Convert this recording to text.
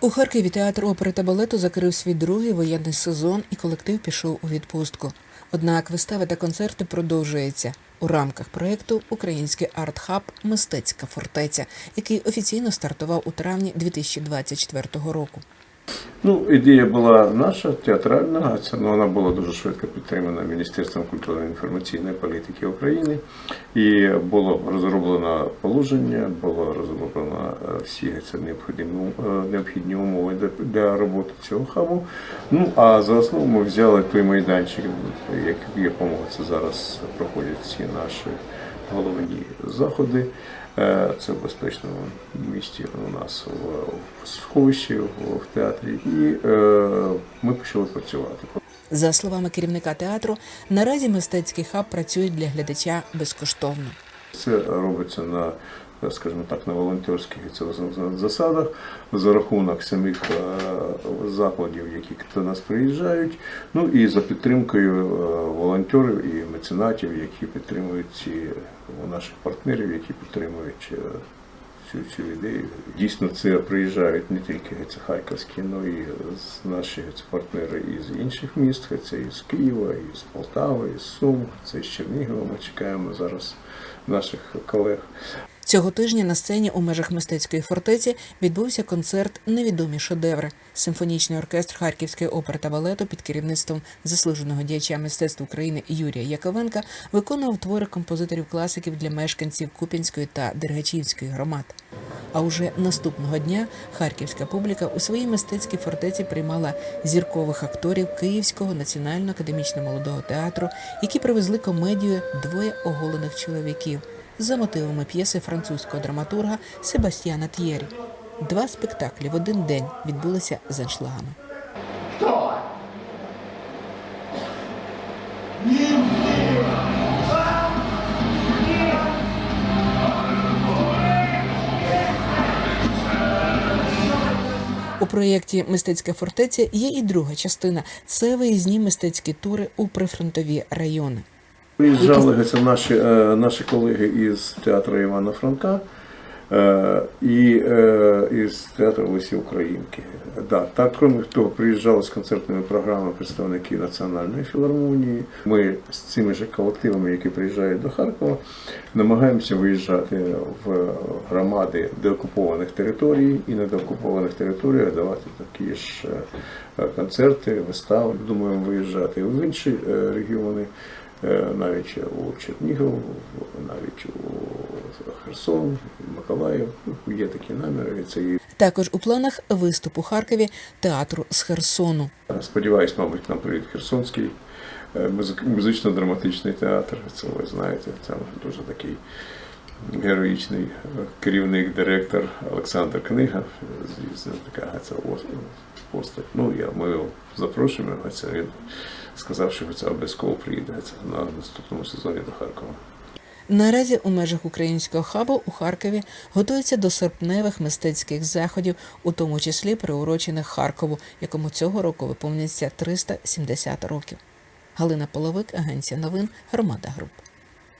У Харкові театр опери та балету закрив свій другий воєнний сезон і колектив пішов у відпустку. Однак вистави та концерти продовжуються у рамках проєкту Український арт-хаб Мистецька фортеця, який офіційно стартував у травні 2024 року. Ну, ідея була наша, театральна, а це ну, вона була дуже швидко підтримана Міністерством культури і інформаційної політики України. І було розроблено положення, було розроблено е, всі це необхідні, е, необхідні умови для- роботи цього хабу. Ну, а за основу ми взяли той майданчик, в якому це зараз проходять всі наші головні заходи. Е, Це в безпечному місті у нас в, сховищі, в, театрі, і е, ми почали працювати. За словами керівника театру, наразі мистецький хаб працює для глядача безкоштовно. Це робиться на, скажімо так, на волонтерських засадах за рахунок самих е, закладів, які до нас приїжджають. Ну і за підтримкою е, волонтерів і меценатів, які підтримують ці е, наших партнерів, які підтримують. е, Цю, цю ідею. Дійсно, це приїжджають не тільки це харківські, але і наші це партнери із інших міст, це із Києва, із Полтави, із Сум, це з Чернігова. Ми чекаємо зараз наших колег. Цього тижня на сцені у межах мистецької фортеці відбувся концерт Невідомі шедеври. Симфонічний оркестр Харківської опери та балету під керівництвом заслуженого діяча мистецтв України Юрія Яковенка виконував твори композиторів класиків для мешканців Куп'янської та Дергачівської громад. А уже наступного дня харківська публіка у своїй мистецькій фортеці приймала зіркових акторів Київського національно академічного молодого театру, які привезли комедію Двоє оголених чоловіків за мотивами п'єси французького драматурга Себастьяна Т'єрі. Два спектаклі в один день відбулися з аншлагами. У проєкті Мистецька фортеця є і друга частина це виїзні мистецькі тури у прифронтові райони. Приїжджали це наші, е, наші колеги із театру Івана Франка е, і е, із театру Лисі Українки. Да, так, крім того, приїжджали з концертними програмами представники Національної філармонії. Ми з цими ж колективами, які приїжджають до Харкова, намагаємося виїжджати в громади деокупованих територій і на деокупованих територіях давати такі ж концерти, вистави. Думаємо виїжджати в інші регіони. Е, навіть у Чернігів, навіть у Херсон, Миколаїв. Ну, Є такі наміри. Це і Також у планах виступ у Харкові театру з Херсону. сподіваюсь, мабуть, нам привід Херсонський е, музично-драматичний театр. Це ви знаєте, це дуже такий героїчний е, керівник, директор Олександр Книга. Звісно, така ос- постать. Ну, я, ми його запрошуємо, а це він сказав, що це обов'язково приїде на наступному сезоні до Харкова. Наразі у межах українського хабу у Харкові готуються до серпневих мистецьких заходів, у тому числі приурочених Харкову, якому цього року виповнюється 370 років. Галина Половик, агенція новин, громада груп.